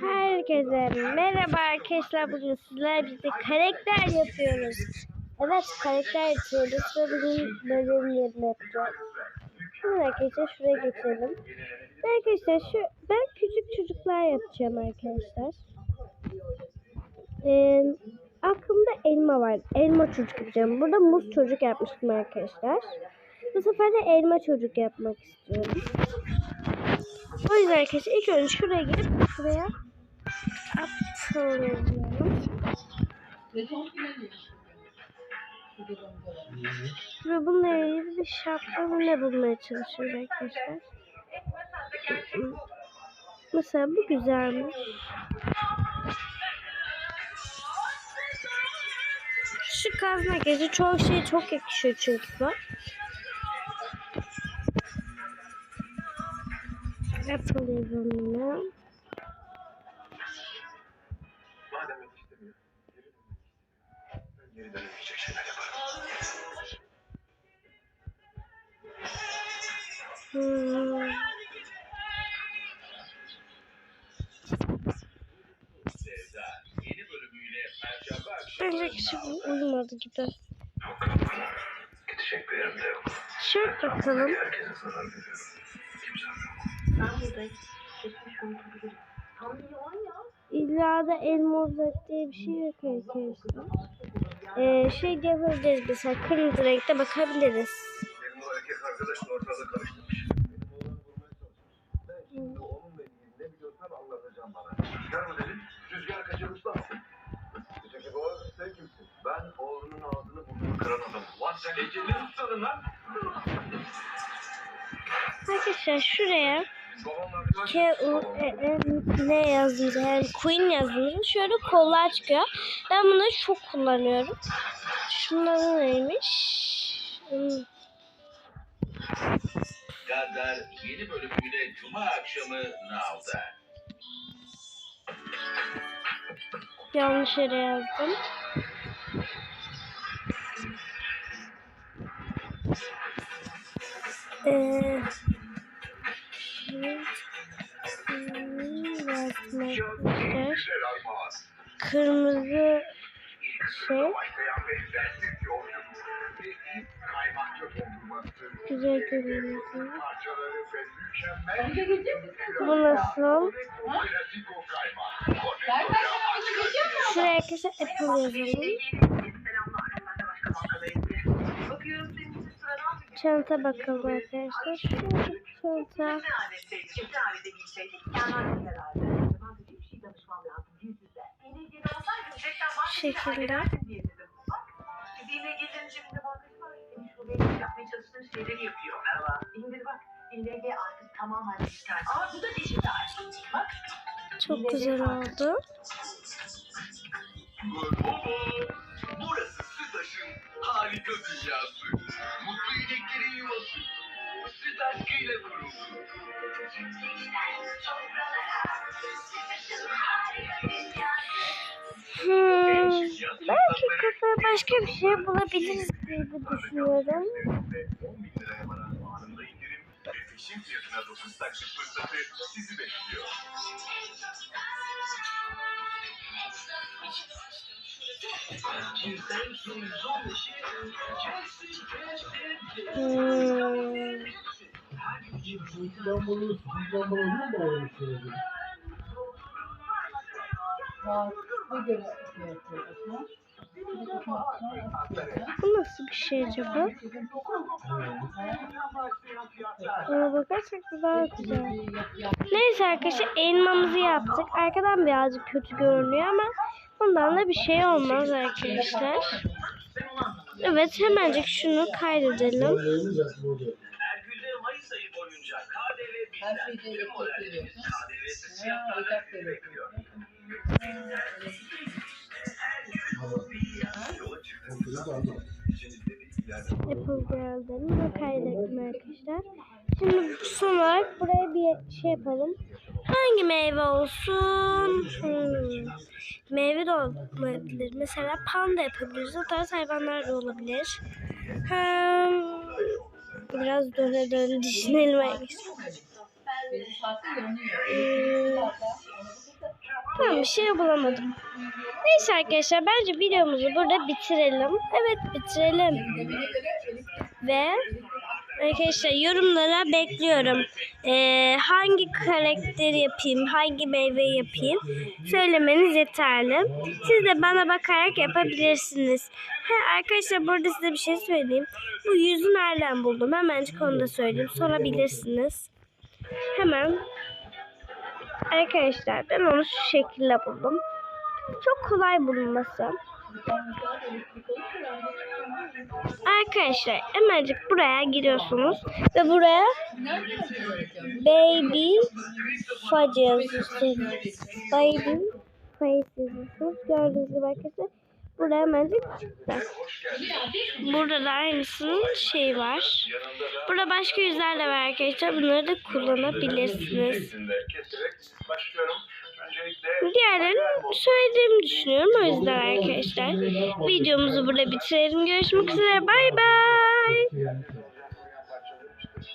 Herkese merhaba arkadaşlar bugün sizlerle birlikte karakter yapıyoruz. Evet karakter yapıyoruz ve bugün bölümlerini yapacağız. Şimdi arkadaşlar şuraya geçelim. Arkadaşlar şu ben küçük çocuklar yapacağım arkadaşlar. Ee, aklımda elma var. Elma çocuk yapacağım. Burada muz çocuk yapmıştım arkadaşlar. Bu sefer de elma çocuk yapmak istiyorum. O yüzden arkadaşlar ilk önce şuraya girip şuraya atlıyorum. Ve bununla ilgili bir şapkamı ne bulmaya çalışıyorum arkadaşlar. Mesela bu güzelmiş. Şu kazma gezi çoğu şeye çok yakışıyor çünkü bu. İstemiyor. Ben. Hmm. Bence kişi bu uyumadı gibi. Gidecek bir yerim de yok. Şöyle bakalım. Herkese zarar veriyorum. Kimse Ben buradayım. Geçmiş unutabilirim. Tam bir yalan ya. İlla da elma uzak diye bir şey yok arkadaşlar. Ee, şey yapabiliriz mesela kırmızı renkte bakabiliriz. Benim o erkek arkadaşın ortalığı karıştırmış. Benim oğlanı vurmaya çalışmış. Ben şimdi onunla ilgili ne biliyorsan anlatacağım bana. Rüzgar mı dedin? Rüzgar kaçırmış lan. Öteki bu sen kimsin? Ben oğlunun ağzını burnunu kıran adamım. Lan sen eceli tutsadın lan. Arkadaşlar şuraya. K U E N ne yazınca yani Queen yazınca şöyle kollar çıkıyor. Ben bunları çok kullanıyorum. Şunların neymiş? Hmm. Gaddar yeni bölümüyle Cuma akşamı Now'da. Yanlış yere yazdım. Ee, o kaymak. Ben kaç tane geçeceğim mi? Şuraya arkadaşlar Apple yazalım. Çanta bakalım arkadaşlar. Çanta. Bak. Çok güzel oldu. Burası Sütaş'ın harika dünyası. Mutlu ineklerin yuvası. Süt aşkıyla kuruldu. Hmm, belki kafaya başka bir şey bulabiliriz diye düşünüyorum. Ve 10 bin liraya varan anında indirim ve peşin fiyatına 9 taksit fırsatı sizi bekliyor. Hmm. Ben bunu ne bağlı söyledim. Göre? Bu nasıl bir şey acaba? Ona bakarsak daha güzel. Neyse arkadaşlar elmamızı yaptık. Arkadan birazcık kötü görünüyor ama bundan da bir şey olmaz arkadaşlar. Evet hemencik şunu kaydedelim. Her şeyi de bekliyor. Apple Girl'den ve kaydettim arkadaşlar. Şimdi son olarak buraya bir şey yapalım. Hangi meyve olsun? Hmm. Meyve de olabilir. Mesela panda yapabiliriz. O tarz hayvanlar da olabilir. Hmm. Biraz döne döne düşünelim. Hmm. Buldum bir şey bulamadım. Neyse arkadaşlar bence videomuzu burada bitirelim. Evet bitirelim. Ve arkadaşlar yorumlara bekliyorum. Ee, hangi karakteri yapayım, hangi meyveyi yapayım söylemeniz yeterli. Siz de bana bakarak yapabilirsiniz. Ha, arkadaşlar burada size bir şey söyleyeyim. Bu yüzü nereden buldum? Hemencik onu da söyleyeyim. Sorabilirsiniz. Hemen Arkadaşlar ben onu şu şekilde buldum. Çok kolay bulunması. Arkadaşlar hemencik buraya giriyorsunuz ve buraya baby fudge. Baby yazıyorsunuz. Gördüğünüz gibi arkadaşlar burada hemencik çıktı. Burada da aynısının şey var. Burada başka yüzler de var arkadaşlar. Bunları da kullanabilirsiniz. Diğerlerini söylediğimi düşünüyorum. O yüzden arkadaşlar videomuzu burada bitirelim. Görüşmek üzere. Bay bay.